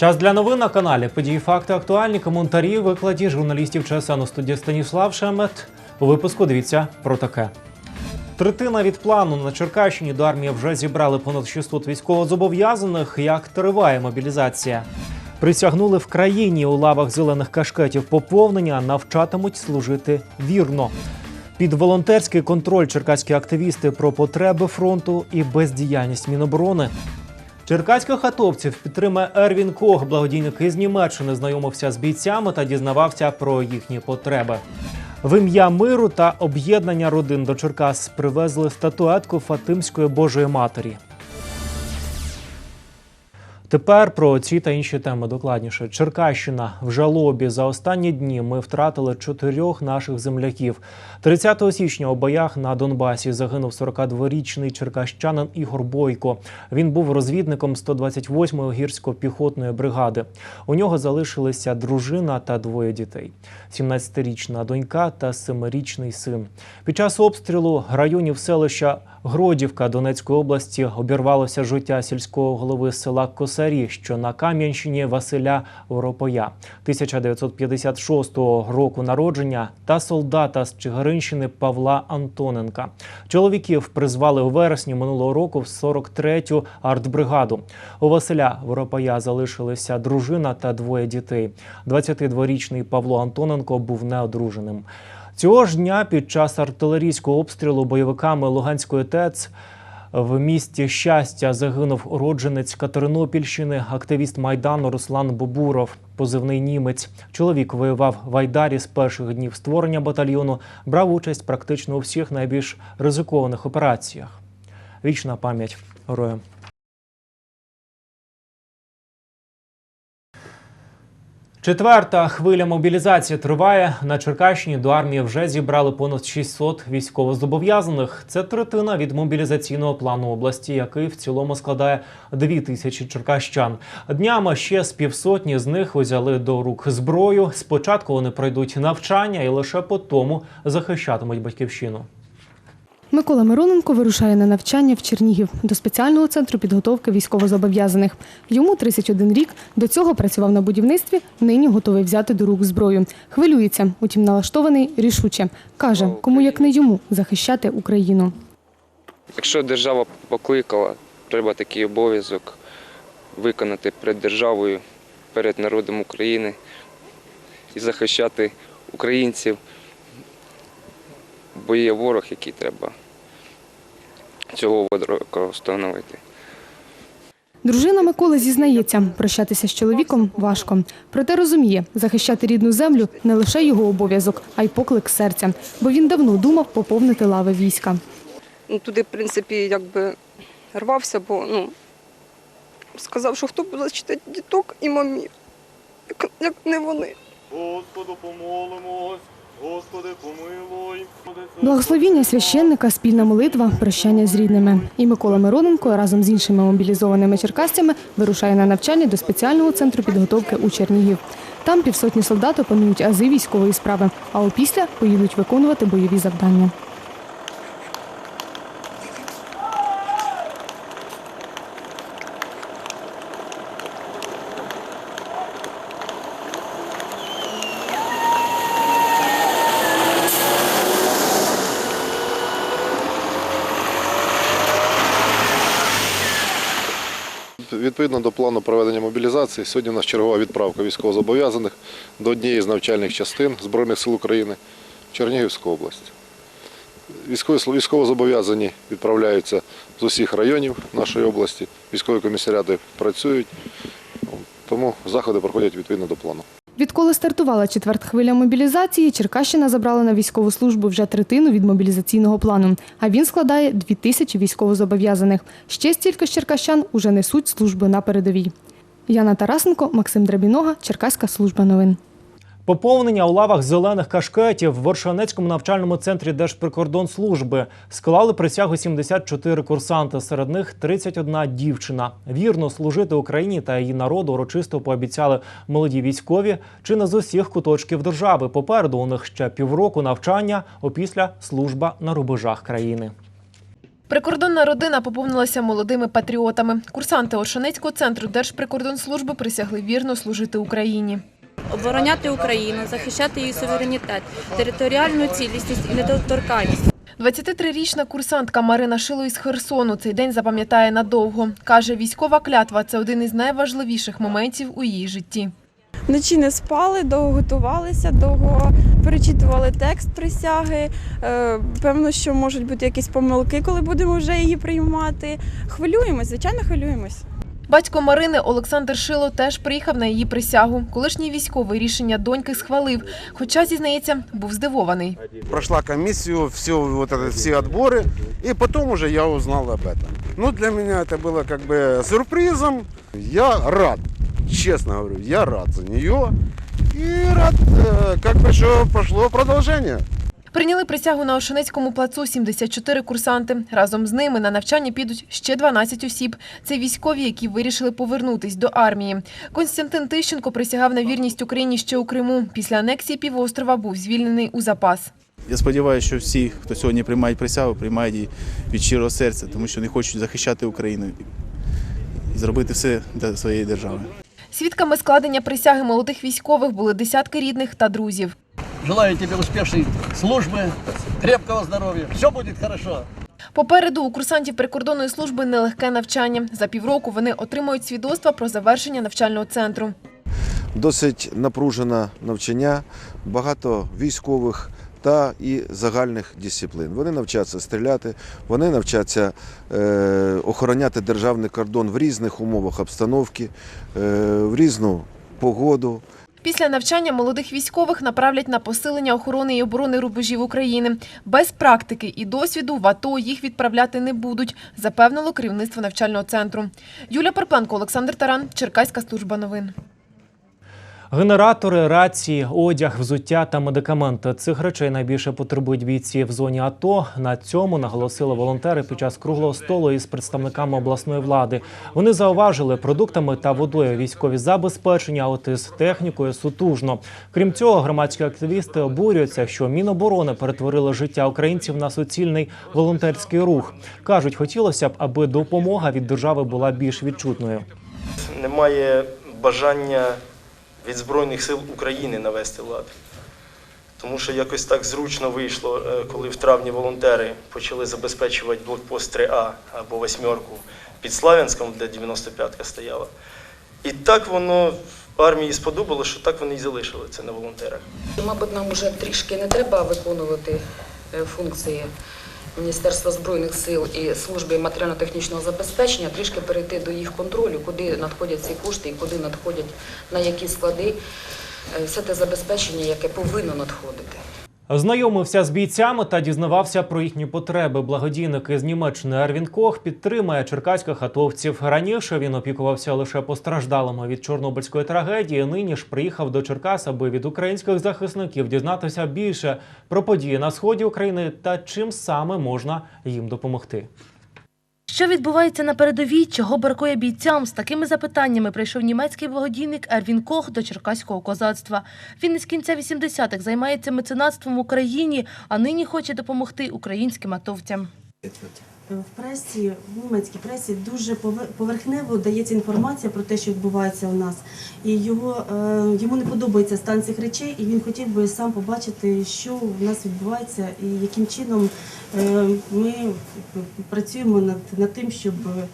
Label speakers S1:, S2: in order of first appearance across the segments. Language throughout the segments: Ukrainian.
S1: Час для новин на каналі. Події, факти, актуальні коментарі, викладі журналістів ЧСН у студії Станіслав Шемет. У випуску дивіться про таке. Третина від плану на Черкащині до армії вже зібрали понад 600 військовозобов'язаних. Як триває мобілізація? Присягнули в країні у лавах зелених кашкетів поповнення, навчатимуть служити вірно. Під волонтерський контроль черкаські активісти про потреби фронту і бездіяльність Міноборони. Черкаських атовців підтримує Ервін Кох. Благодійник із Німеччини знайомився з бійцями та дізнавався про їхні потреби. В ім'я миру та об'єднання родин до Черкас привезли статуетку Фатимської Божої Матері. Тепер про ці та інші теми докладніше. Черкащина в жалобі за останні дні ми втратили чотирьох наших земляків. 30 січня у боях на Донбасі загинув 42-річний черкащанин Ігор Бойко. Він був розвідником 128-ї гірсько-піхотної бригади. У нього залишилися дружина та двоє дітей: 17-річна донька та 7-річний син. Під час обстрілу районів селища Гродівка Донецької області обірвалося життя сільського голови села Косарі, що на Кам'янщині Василя Воропоя, 1956 року народження, та солдата з Чигиринщини Павла Антоненка. Чоловіків призвали у вересні минулого року в 43-ю артбригаду. У Василя Воропая залишилися дружина та двоє дітей. 22-річний Павло Антоненко був неодруженим. Цього ж дня під час артилерійського обстрілу бойовиками Луганської ТЕЦ в місті щастя загинув уродженець Катеринопільщини, активіст майдану Руслан Бобуров, позивний німець. Чоловік воював в Айдарі з перших днів створення батальйону, брав участь практично у всіх найбільш ризикованих операціях. Вічна пам'ять героям. Четверта хвиля мобілізації триває. На Черкащині до армії вже зібрали понад 600 військовозобов'язаних. Це третина від мобілізаційного плану області, який в цілому складає 2 тисячі черкащан. Днями ще з півсотні з них узяли до рук зброю. Спочатку вони пройдуть навчання і лише по тому захищатимуть батьківщину.
S2: Микола Мироненко вирушає на навчання в Чернігів до спеціального центру підготовки військовозобов'язаних. Йому 31 рік. До цього працював на будівництві. Нині готовий взяти до рук зброю. Хвилюється, утім налаштований рішуче. Каже, кому як не йому захищати Україну.
S3: Якщо держава покликала, треба такий обов'язок виконати перед державою, перед народом України і захищати українців, бо є ворог, який треба цього ворога встановити.
S2: Дружина Миколи зізнається, прощатися з чоловіком важко. Проте розуміє, захищати рідну землю не лише його обов'язок, а й поклик серця, бо він давно думав поповнити лави війська.
S4: ну, туди, в принципі, якби рвався, бо ну, сказав, що хто буде читати діток і мамів, як, як не вони.
S5: Господу помолимось, Господи помилуй.
S2: Благословіння священника, спільна молитва, прощання з рідними. І Микола Мироненко разом з іншими мобілізованими черкасцями вирушає на навчання до спеціального центру підготовки у Чернігів. Там півсотні солдат опанують ази військової справи, а опісля поїдуть виконувати бойові завдання.
S6: Відповідно до плану проведення мобілізації, сьогодні у нас чергова відправка військовозобов'язаних до однієї з навчальних частин Збройних сил України в Чернігівську область. Військовозобов'язані відправляються з усіх районів нашої області. Військові комісаріати працюють, тому заходи проходять відповідно до плану.
S2: Відколи стартувала четверта хвиля мобілізації, Черкащина забрала на військову службу вже третину від мобілізаційного плану, а він складає дві тисячі військовозобов'язаних. Ще стільки ж черкащан уже несуть служби на передовій. Яна Тарасенко, Максим Драбінога, Черкаська служба новин.
S1: Поповнення у лавах зелених кашкетів в Вершанецькому навчальному центрі Держприкордонслужби склали присягу 74 курсанти. Серед них 31 дівчина. Вірно служити Україні та її народу урочисто пообіцяли молоді військові чи не з усіх куточків держави. Попереду у них ще півроку навчання, опісля служба на рубежах країни.
S7: Прикордонна родина поповнилася молодими патріотами. Курсанти Оршаницького центру Держприкордонслужби присягли вірно служити Україні.
S8: Обороняти Україну, захищати її суверенітет, територіальну цілісність і недоторканність.
S7: 23-річна курсантка Марина Шило із Херсону цей день запам'ятає надовго. Каже, військова клятва – це один із найважливіших моментів у її житті.
S9: Вночі не спали, довго готувалися, довго перечитували текст присяги. Е, Певно, що можуть бути якісь помилки, коли будемо вже її приймати. Хвилюємось, звичайно, хвилюємось.
S7: Батько Марини Олександр Шило теж приїхав на її присягу. Колишній військовий рішення доньки схвалив, хоча, зізнається, був здивований.
S10: прошла комиссию, все, вот это, все отборы, и потом уже я узнал об этом. Ну, для меня это было как бы сюрпризом. Я рад, честно говорю, я рад за нее. И рад, э, как бы, что пошло продолжение.
S7: Прийняли присягу на Ошенецькому плацу 74 курсанти. Разом з ними на навчання підуть ще 12 осіб. Це військові, які вирішили повернутись до армії. Константин Тищенко присягав на вірність Україні ще у Криму. Після анексії півострова був звільнений у запас.
S11: Я сподіваюся, що всі, хто сьогодні приймають присягу, приймають її від щирого серця, тому що не хочуть захищати Україну і зробити все для своєї держави.
S7: Свідками складення присяги молодих військових були десятки рідних та друзів.
S12: Желаю тебе успешной службы, крепкого здоровья. Все будет хорошо.
S7: Попереду у курсантів прикордонної служби нелегке навчання. За півроку вони отримають свідоцтва про завершення навчального центру.
S13: Досить напружене навчання, багато військових та і загальних дисциплін. Вони навчаться стріляти, вони навчаться е, охороняти державний кордон в різних умовах обстановки, е, в різну погоду.
S7: Після навчання молодих військових направлять на посилення охорони і оборони рубежів України. Без практики і досвіду в АТО їх відправляти не будуть, запевнило керівництво навчального центру. Юлія Парпенко, Олександр Таран, Черкаська служба новин.
S1: Генератори, рації, одяг, взуття та медикаменти цих речей найбільше потребують бійці в зоні АТО. На цьому наголосили волонтери під час круглого столу із представниками обласної влади. Вони зауважили, продуктами та водою військові забезпечення, а от із технікою сутужно. Крім цього, громадські активісти обурюються, що Міноборони перетворили життя українців на суцільний волонтерський рух. кажуть, хотілося б, аби допомога від держави була більш відчутною.
S14: немає бажання від Збройних сил України навести лад. Тому що якось так зручно вийшло, е, коли в травні волонтери почали забезпечувати блокпост 3А або восьмерку під Славянськом, де 95-ка стояла. І так воно армії сподобалося, що так вони і залишили це на волонтерах.
S8: Мабуть, нам вже трішки не треба виконувати е, функції Міністерства Збройних сил і служби матеріально-технічного забезпечення, трішки перейти до їх контролю, куди надходять ці кошти і куди надходять, на які склади е, все те забезпечення, яке повинно надходити.
S1: Знайомився з бійцями та дізнавався про їхні потреби. Благодійник із Німеччини Ервін Кох підтримує черкаських атовців. Раніше він опікувався лише постраждалими від чорнобильської трагедії. Нині ж приїхав до Черкас, аби від українських захисників дізнатися більше про події на сході України та чим саме можна їм допомогти.
S15: Що відбувається на передовій, чого бракує бійцям? З такими запитаннями прийшов німецький благодійник Ервін Кох до черкаського козацтва. Він із кінця 80-х займається меценатством в Україні, а нині хоче допомогти українським атовцям.
S16: В пресі, в німецькій пресі дуже поверхнево дається інформація про те, що відбувається у нас. І його, е, йому не подобається стан цих речей, і він хотів би сам побачити, що у нас відбувається і яким чином е, ми працюємо над, над тим, щоб е,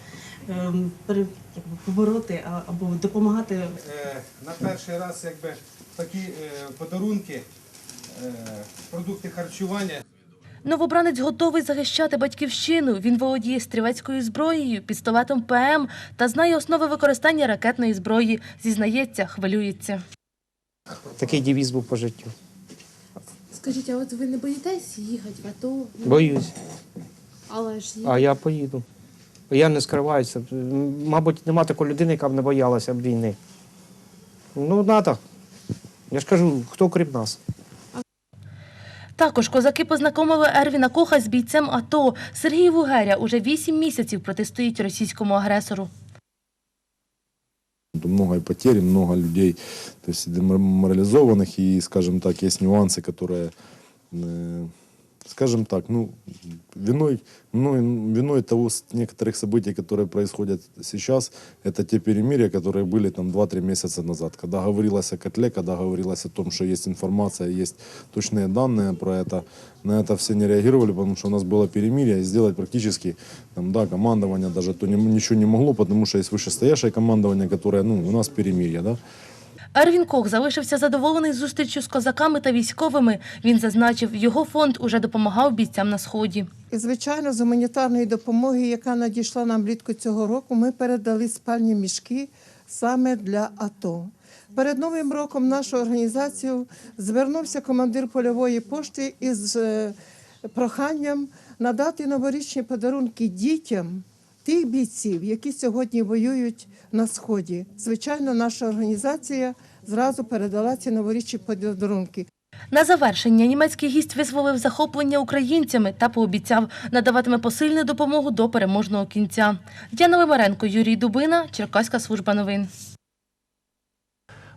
S16: якби, побороти або допомагати
S17: Е, на перший раз якби такі е, подарунки, е, продукти харчування.
S15: Новобранець готовий захищати батьківщину. Він володіє стрілецькою зброєю, пістолетом ПМ та знає основи використання ракетної зброї. Зізнається, хвилюється.
S18: Такий девіз був по життю.
S19: Скажіть, а от ви не боїтесь їхати в АТО?
S18: Боюсь,
S19: Але ж
S18: а я поїду. Я не скриваюся. Мабуть, нема такої людини, яка б не боялася б війни. Ну, треба. Я ж кажу, хто крім нас.
S15: Також козаки познайомили Ервіна Коха з бійцем АТО. Сергій Вугеря уже вісім місяців протистоїть російському агресору.
S20: Много и потерь, много людей, то есть деморализованных, и, скажем так, есть нюансы, которые, э, скажем так, ну, виной, виной, виной того с- некоторых событий, которые происходят сейчас, это те перемирия, которые были там 2-3 месяца назад, когда говорилось о котле, когда говорилось о том, что есть информация, есть точные данные про это. На это все не реагировали, потому что у нас было перемирие, и сделать практически, там, да, командование даже то не- ничего не могло, потому что есть вышестоящее командование, которое, ну, у нас перемирие, да.
S15: Ервін Кох залишився задоволений зустрічю з козаками та військовими. Він зазначив, його фонд уже допомагав бійцям на сході.
S21: І, звичайно, з гуманітарної допомоги, яка надійшла нам влітку цього року, ми передали спальні мішки саме для АТО. Перед новим роком нашу організацію звернувся командир польової пошти із е, проханням надати новорічні подарунки дітям тих бійців, які сьогодні воюють на сході. Звичайно, наша організація зразу передала ці новорічні подарунки.
S15: На завершення німецький гість висловив захоплення українцями та пообіцяв надаватиме посильну допомогу до переможного кінця. Діана Вимаренко, Юрій Дубина, Черкаська служба новин.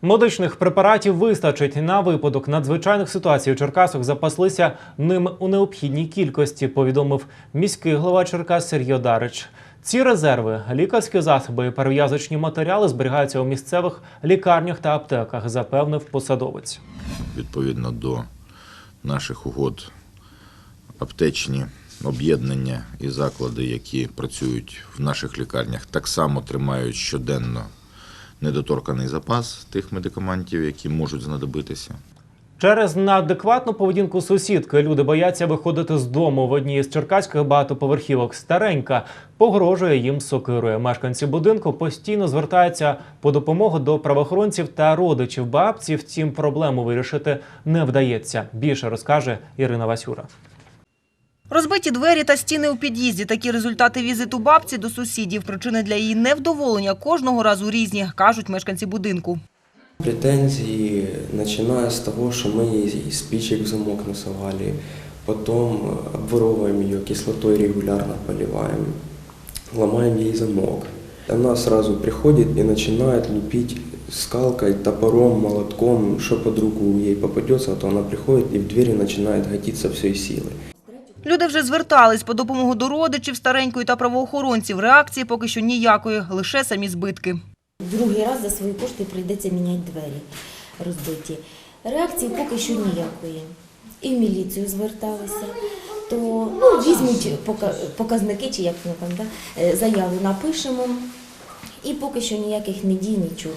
S1: Медичних препаратів вистачить на випадок надзвичайних ситуацій у Черкасах. Запаслися ним у необхідній кількості. Повідомив міський голова Черкас Сергій Одарич. Ці резерви, лікарські засоби і перев'язочні матеріали зберігаються у місцевих лікарнях та аптеках, запевнив посадовець.
S22: відповідно до наших угод аптечні об'єднання і заклади, які працюють в наших лікарнях, так само тримають щоденно недоторканий запас тих медикаментів, які можуть знадобитися.
S1: Через неадекватну поведінку сусідки люди бояться виходити з дому. В одній з черкаських багатоповерхівок старенька погрожує їм сокирою. Мешканці будинку постійно звертаються по допомогу до правоохоронців та родичів бабці. Втім, проблему вирішити не вдається. Більше розкаже Ірина Васюра.
S23: Розбиті двері та стіни у під'їзді. Такі результати візиту бабці до сусідів. Причини для її невдоволення кожного разу різні, кажуть мешканці будинку.
S24: Претензии, начиная с того, что мы ей спичек в замок насовали, потом обворовываем ее кислотой регулярно поливаем, ломаем ей замок. Она сразу приходит и начинает лупить скалкой, топором, молотком, что под руку ей попадется, то она приходит и в двери начинает гатиться всей силой.
S23: Люди вже звертались по допомогу до родичів старенької та правоохоронців. Реакції поки що ніякої, лише самі збитки.
S25: Другий раз за свої кошти прийдеться міняти двері розбиті. Реакції поки що ніякої. І в міліцію зверталися, то ну, візьмуть показники, чи як воно там, да? е, заяву напишемо, і поки що ніяких не дій, нічого.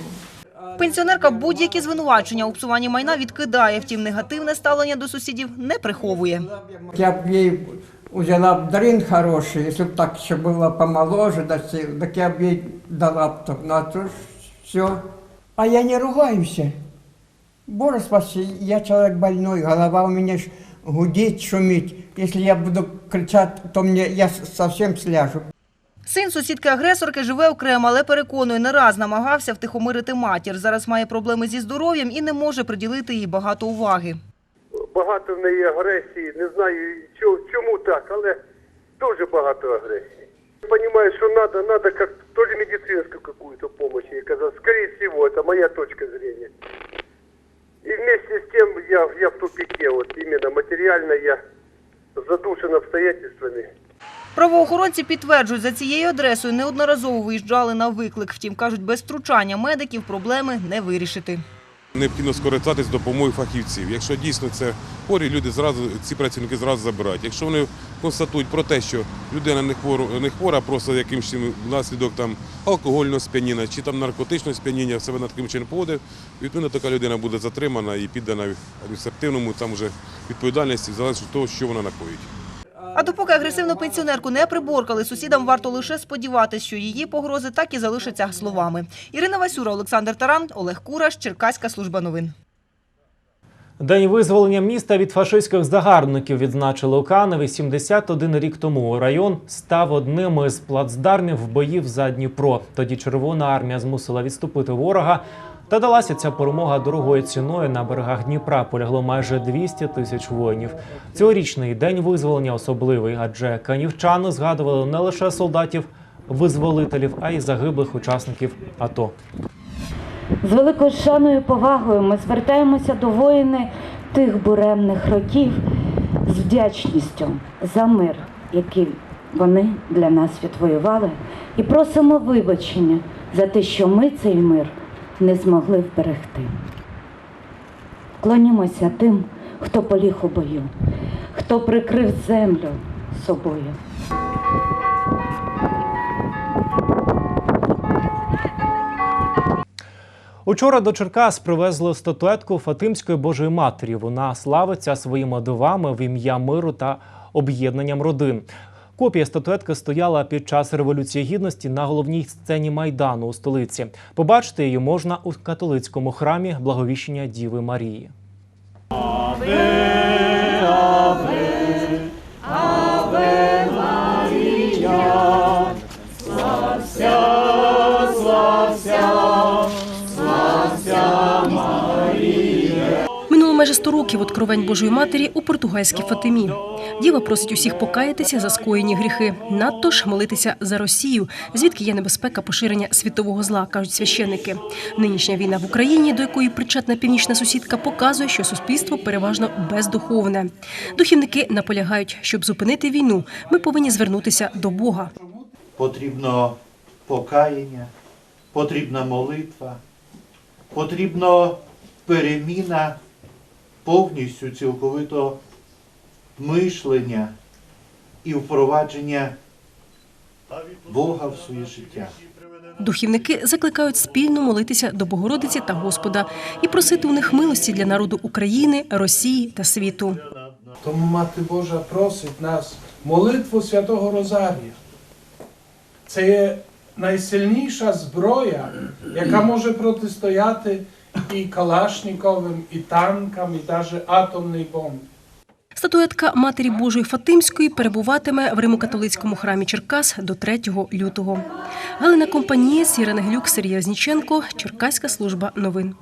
S23: Пенсіонерка будь-які звинувачення у псуванні майна відкидає, втім негативне ставлення до сусідів не приховує.
S26: Я б їй взяла б дрін хороший, якщо б так ще було помоложе, так я б їй дала б так, ну а то ж все. А я не ругаюся. Боже спаси, я человек больной, голова у меня ж гудит, шумит. Если я буду кричать, то мне я совсем сляжу.
S23: Син сусідки-агресорки живе окремо, але переконує, не раз намагався втихомирити матір. Зараз має проблеми зі здоров'ям і не може приділити їй багато уваги.
S27: Багато в неї агресії. Не знаю чому так, але дуже багато агресії. Понимаю, что надо, надо как то ли медицинскую какую-то помощь ей оказать. Скорее всего, это моя точка зрения. И вместе с тем я, я в тупике, вот именно материально я задушен обстоятельствами.
S23: Правоохоронці підтверджують, за цією адресою неодноразово виїжджали на виклик. Втім, кажуть, без втручання медиків проблеми не вирішити.
S28: Необхідно скористатись допомогою фахівців. Якщо дійсно це хворі, люди зразу ці працівники зразу забирають. Якщо вони констатують про те, що людина не хвора, не хвора, просто якимось внаслідок там алкогольного сп'яніння чи там наркотичного сп'яніння себе над таким чином поводив, відповідно така людина буде затримана і піддана адміністративному там вже відповідальності залежно від того, що вона накоїть.
S23: А допоки агресивну пенсіонерку не приборкали, сусідам варто лише сподіватися, що її погрози так і залишаться словами. Ірина Васюра, Олександр Таран, Олег Кураш, Черкаська служба новин.
S1: День визволення міста від фашистських загарбників відзначили у Каневі 71 рік тому. Район став одним із плацдармів боїв за Дніпро. Тоді Червона армія змусила відступити ворога. Та далася ця перемога дорогою ціною на берегах Дніпра. Полягло майже 200 тисяч воїнів. Цьогорічний день визволення особливий, адже канівчани згадували не лише солдатів визволителів, а й загиблих учасників АТО.
S29: З великою шаною і повагою ми звертаємося до воїни тих буремних років, з вдячністю за мир, який вони для нас відвоювали, і просимо вибачення за те, що ми цей мир не змогли вберегти. Клонімося тим, хто поліг у бою, хто прикрив землю собою.
S1: Учора до Черкас привезли статуетку Фатимської Божої Матері. Вона славиться своїми дивами в ім'я миру та об'єднанням родин. Копія статуетки стояла під час революції гідності на головній сцені майдану у столиці. Побачити її можна у католицькому храмі Благовіщення Діви Марії.
S30: Минуло майже 100 років откровень Божої Матері у португальській Фатимі. Діва просить усіх покаятися за скоєні гріхи, надто ж молитися за Росію, звідки є небезпека поширення світового зла, кажуть священники. Нинішня війна в Україні, до якої причетна північна сусідка, показує, що суспільство переважно бездуховне. Духівники наполягають, щоб зупинити війну, ми повинні звернутися до Бога.
S31: потрібно покаяння, потрібна молитва, потрібно переміна повністю цілковито мишлення і впровадження Бога в своє життя.
S30: Духівники закликають спільно молитися до Богородиці та Господа і просити у них милості для народу України, Росії та світу.
S32: Тому Мати Божа просить нас молитву Святого Розарія. Це є найсильніша зброя, яка може протистояти і Калашніковим, і танкам, і навіть атомний бомб.
S30: Статуетка Матері Божої Фатимської перебуватиме в Римо-католицькому храмі Черкас до 3 лютого. Галина Компанія, Ірина Глюк, Сергій Озніченко, Черкаська служба новин.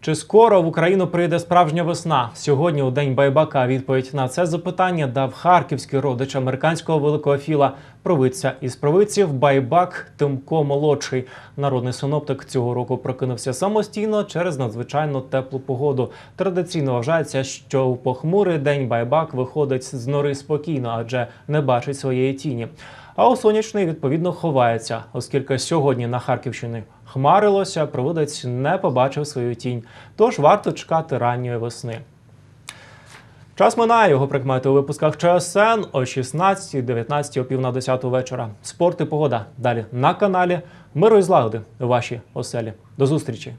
S1: Чи скоро в Україну прийде справжня весна? Сьогодні, у день байбака, відповідь на це запитання дав харківський родич американського великого філа провидця із провидців байбак Тимко Молодший. Народний синоптик цього року прокинувся самостійно через надзвичайно теплу погоду. Традиційно вважається, що у похмурий день байбак виходить з нори спокійно, адже не бачить своєї тіні. А у сонячний відповідно ховається, оскільки сьогодні на Харківщині хмарилося, провидець не побачив свою тінь. Тож варто чекати ранньої весни. Час минає його прикмети у випусках ЧСН о 16, 19, о пів на 10 вечора. Спорт і погода. Далі на каналі. Миру і злагоди у вашій оселі. До зустрічі!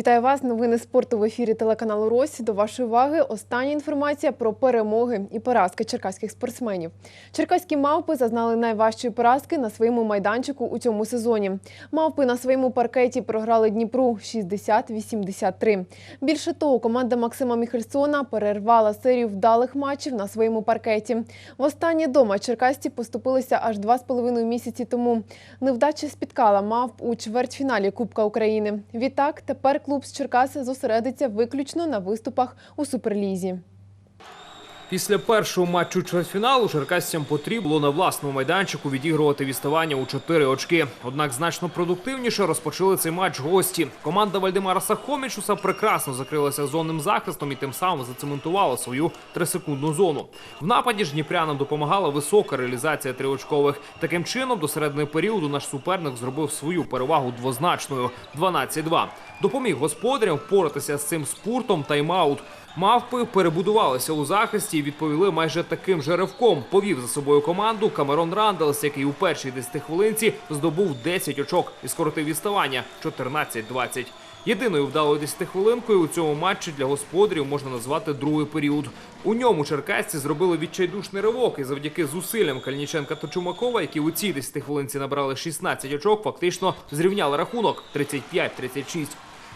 S7: Вітаю вас. Новини спорту в ефірі телеканалу Рось. До вашої уваги остання інформація про перемоги і поразки черкаських спортсменів. Черкаські мавпи зазнали найважчої поразки на своєму майданчику у цьому сезоні. Мавпи на своєму паркеті програли Дніпру 60-83. Більше того, команда Максима Міхельсона перервала серію вдалих матчів на своєму паркеті. Востаннє дома черкасці поступилися аж два з половиною місяці тому. Невдача спіткала мавп у чвертьфіналі Кубка України. Відтак тепер клуб з Черкаси зосередиться виключно на виступах у суперлізі.
S33: Після першого матчу чвертьфіналу черкасцям потрібно на власному майданчику відігрувати відставання у 4 очки. Однак значно продуктивніше розпочали цей матч гості. Команда Вальдемара Сахомічуса прекрасно закрилася зонним захистом і тим самим зацементувала свою трисекундну зону. В нападі ж дніпрянам допомагала висока реалізація триочкових. Таким чином, до середини періоду наш суперник зробив свою перевагу двозначною 12-2. Допоміг господарям впоратися з цим спуртом тайм-аут. Мавпи перебудувалися у захисті відповіли майже таким же ривком. Повів за собою команду Камерон Ранделс, який у першій 10 хвилинці здобув 10 очок і скоротив відставання 14-20. Єдиною вдалою 10 хвилинкою у цьому матчі для господарів можна назвати другий період. У ньому черкасці зробили відчайдушний ривок і завдяки зусиллям Кальніченка та Чумакова, які у цій 10 хвилинці набрали 16 очок, фактично зрівняли рахунок 35-36.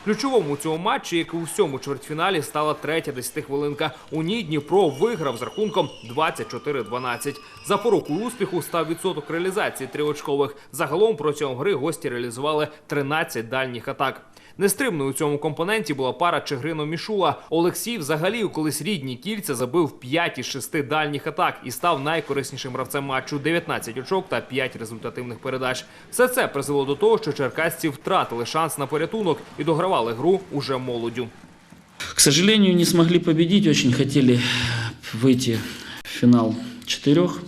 S33: Ключовому у цьому матчі, як і у всьому чвертьфіналі, стала третя десятихвилинка. У ній Дніпро виграв з рахунком 24-12. Запорукою успіху став відсоток реалізації триочкових. Загалом протягом гри гості реалізували 13 дальніх атак. Нестримною у цьому компоненті була пара Чигрино Мішула. Олексій взагалі у колись рідні кільця забив 5 із 6 дальніх атак і став найкориснішим гравцем матчу 19 очок та 5 результативних передач. Все це призвело до того, що черкасці втратили шанс на порятунок і догравали гру уже молоддю.
S34: К сожалению, не смогли победить, очень хотели выйти в финал четырех.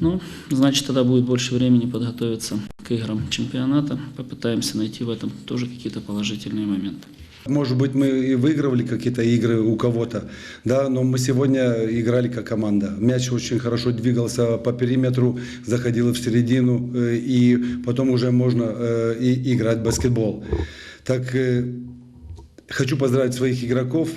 S34: Ну, значит, тогда будет больше времени подготовиться к играм чемпионата. Попытаемся найти в этом тоже какие-то положительные моменты.
S35: Может быть, мы и выигрывали какие-то игры у кого-то, да, но мы сегодня играли как команда. Мяч очень хорошо двигался по периметру, заходил в середину, э, и потом уже можно э, и играть в баскетбол. Так э, хочу поздравить своих игроков.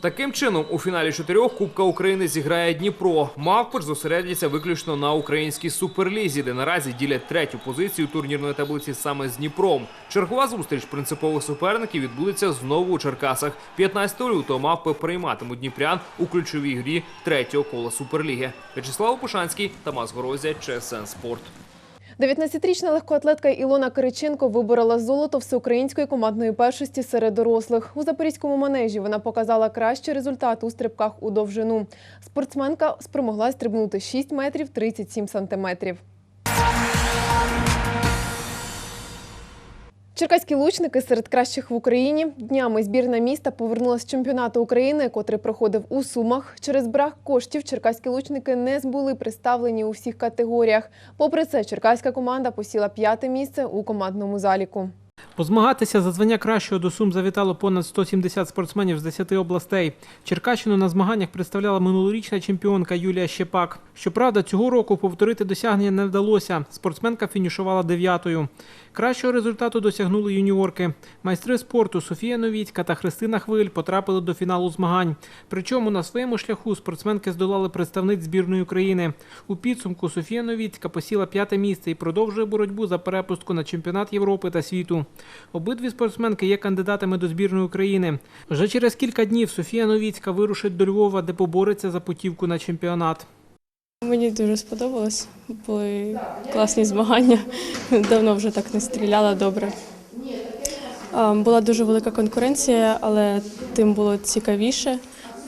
S33: Таким чином, у фіналі чотирьох Кубка України зіграє Дніпро. Мавпи ж зосередяться виключно на українській суперлізі, де наразі ділять третю позицію турнірної таблиці саме з Дніпром. Чергова зустріч принципових суперників відбудеться знову у Черкасах. 15 лютого мавпи прийматимуть Дніпрян у ключовій грі третього кола Суперліги. В'ячеслав Пушанський, Тамас Горозія, ЧСН Спорт.
S7: 19-річна легкоатлетка Ілона Кириченко виборола золото всеукраїнської командної першості серед дорослих. У запорізькому манежі вона показала кращий результат у стрибках у довжину. Спортсменка спромогла стрибнути 6 метрів 37 сантиметрів. Черкаські лучники серед кращих в Україні. Днями збірна міста повернулася з чемпіонату України, котрий проходив у Сумах. Через брак коштів черкаські лучники не збули представлені у всіх категоріях. Попри це, черкаська команда посіла п'яте місце у командному заліку.
S36: Позмагатися за звання кращого до Сум завітало понад 170 спортсменів з 10 областей. Черкащину на змаганнях представляла минулорічна чемпіонка Юлія Щепак. Щоправда, цього року повторити досягнення не вдалося. Спортсменка фінішувала дев'ятою. Кращого результату досягнули юніорки. Майстри спорту Софія Новіцька та Христина Хвиль потрапили до фіналу змагань. Причому на своєму шляху спортсменки здолали представниць збірної України. У підсумку Софія Новіцька посіла п'яте місце і продовжує боротьбу за перепустку на чемпіонат Європи та світу. Обидві спортсменки є кандидатами до збірної України. Вже через кілька днів Софія Новіцька вирушить до Львова, де побореться за путівку на чемпіонат.
S37: Мені дуже сподобалось. Були класні змагання. Давно вже так не стріляла добре. Була дуже велика конкуренція, але тим було цікавіше.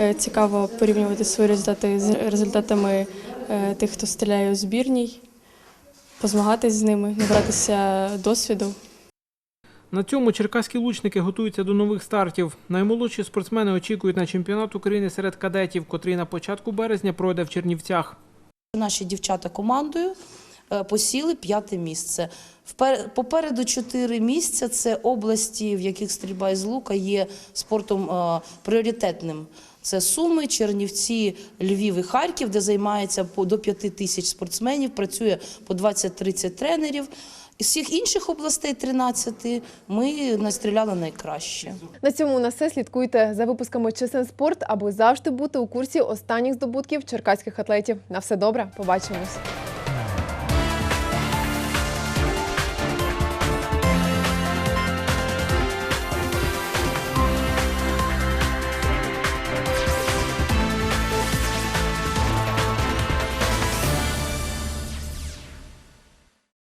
S37: Е, Цікаво порівнювати свої результати з результатами е, тих, хто стріляє у збірній, позмагатись з ними, набратися досвіду.
S36: На цьому черкаські лучники готуються до нових стартів. Наймолодші спортсмени очікують на чемпіонат України серед кадетів, котрий на початку березня пройде в Чернівцях.
S38: Наші дівчата командою е, посіли п'яте місце. Попереду чотири місця це області, в яких стрільба із лука є спортом е, пріоритетним. Це Суми, Чернівці, Львів і Харків, де займається до п'яти тисяч спортсменів, працює по 20-30 тренерів. Із всіх інших областей 13 ми настріляли найкраще.
S7: На цьому на все. Слідкуйте за випусками «ЧСН Спорт, аби завжди бути у курсі останніх здобутків черкаських атлетів. На все добре, побачимось.